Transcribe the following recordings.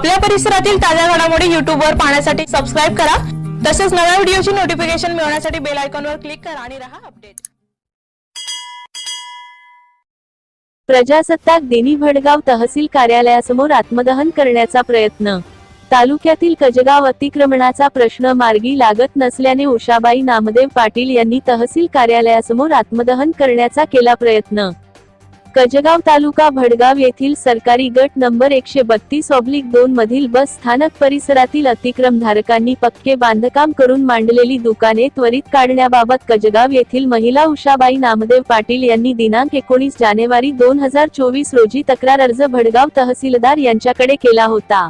आपल्या परिसरातील ताज्या घडामोडी YouTube वर पाहण्यासाठी सबस्क्राईब करा. तसेच नव्या व्हिडिओची नोटिफिकेशन मिळवण्यासाठी बेल आयकॉनवर क्लिक करा आणि रहा अपडेट प्रजासत्ताक दिनी भडगाव तहसील कार्यालयासमोर आत्मदहन करण्याचा प्रयत्न. तालुक्यातील कजगाव अतिक्रमणाचा प्रश्न मार्गी लागत नसल्याने उषाबाई नामदेव पाटील यांनी तहसील कार्यालयासमोर आत्मदहन करण्याचा केला प्रयत्न. कजगाव तालुका भडगाव येथील सरकारी गट नंबर एकशे बत्तीस ऑब्लिक दोन मधील बस स्थानक परिसरातील अतिक्रमधारकांनी पक्के बांधकाम करून मांडलेली दुकाने त्वरित काढण्याबाबत कजगाव येथील महिला उषाबाई नामदेव पाटील यांनी दिनांक एकोणीस जानेवारी दोन हजार चोवीस रोजी तक्रार अर्ज भडगाव तहसीलदार यांच्याकडे केला होता.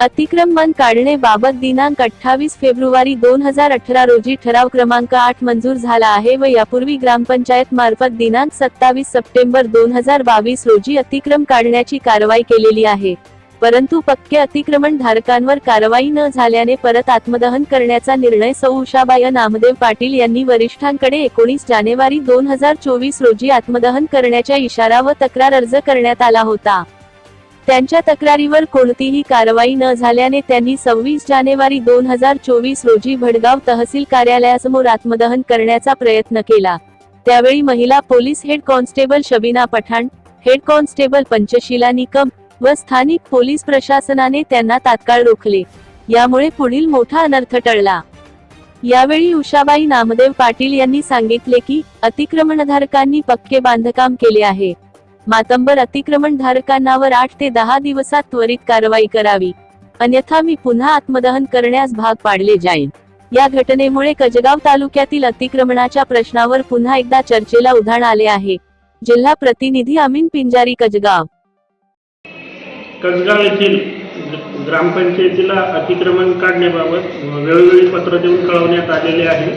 अतिक्रमण काढणेबाबत दिनांक अठ्ठावीस फेब्रुवारी दोन हजार अठरा रोजी ठराव क्रमांक आठ मंजूर झाला आहे व यापूर्वी ग्रामपंचायत मार्फत दिनांक सत्तावीस सप्टेंबर दोन हजार बावीस रोजी अतिक्रम काढण्याची कारवाई केलेली आहे. परंतु पक्के अतिक्रमण धारकांवर कारवाई न झाल्याने परत आत्मदहन करण्याचा निर्णय सौ उषाबाई नामदेव पाटील यांनी वरिष्ठांकडे एकोणीस जानेवारी दोन हजार चोवीस रोजी आत्मदहन करण्याच्या इशारा व तक्रार अर्ज करण्यात आला होता. त्यांच्या तक्रारीवर कोणतीही कारवाई न झाल्याने त्यांनी सव्वीस जानेवारी दोन हजार चोवीस रोजी भडगाव तहसील कार्यालयासमोर आत्मदहन करण्याचा प्रयत्न केला. त्यावेळी महिला police head constable Shabina Pathan head constable Panchshila Nikam व स्थानिक पोलीस प्रशासनाने त्यांना तात्काळ रोखले. यामुळे पुढील मोठा अनर्थ टळला. यावेळी उषाबाई नामदेव पाटील यांनी सांगितले की अतिक्रमणधारकांनी पक्के बांधकाम केले आहे. मातंबर अतिक्रमण धारकांनावर आठ ते दहा दिवसात त्वरित कारवाई करावी. अन्यथा मी पुन्हा आत्मदहन करण्यास भाग पाडले जाईल या घटनेमुळे कजगाव तालुक्यातील अतिक्रमणाच्या प्रश्नावर पुन्हा एकदा चर्चेला उधाण आले आहे. जिल्हा प्रतिनिधी अमीन पिंजारी कजगाव. कसगाव येथील ग्रामपंचायतीला अतिक्रमण काढण्याबाबत वेळोवेळी पत्र देऊन कळवण्यात आलेले आहे.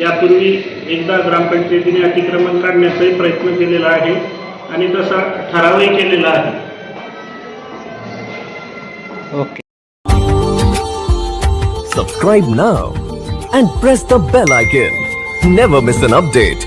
यापूर्वी एकदा ग्रामपंचायतीने अतिक्रमण काढण्याचाही प्रयत्न केलेला आहे. आणि तसा ठरावही केलेला आहे Subscribe now and press the bell icon. Never miss an update.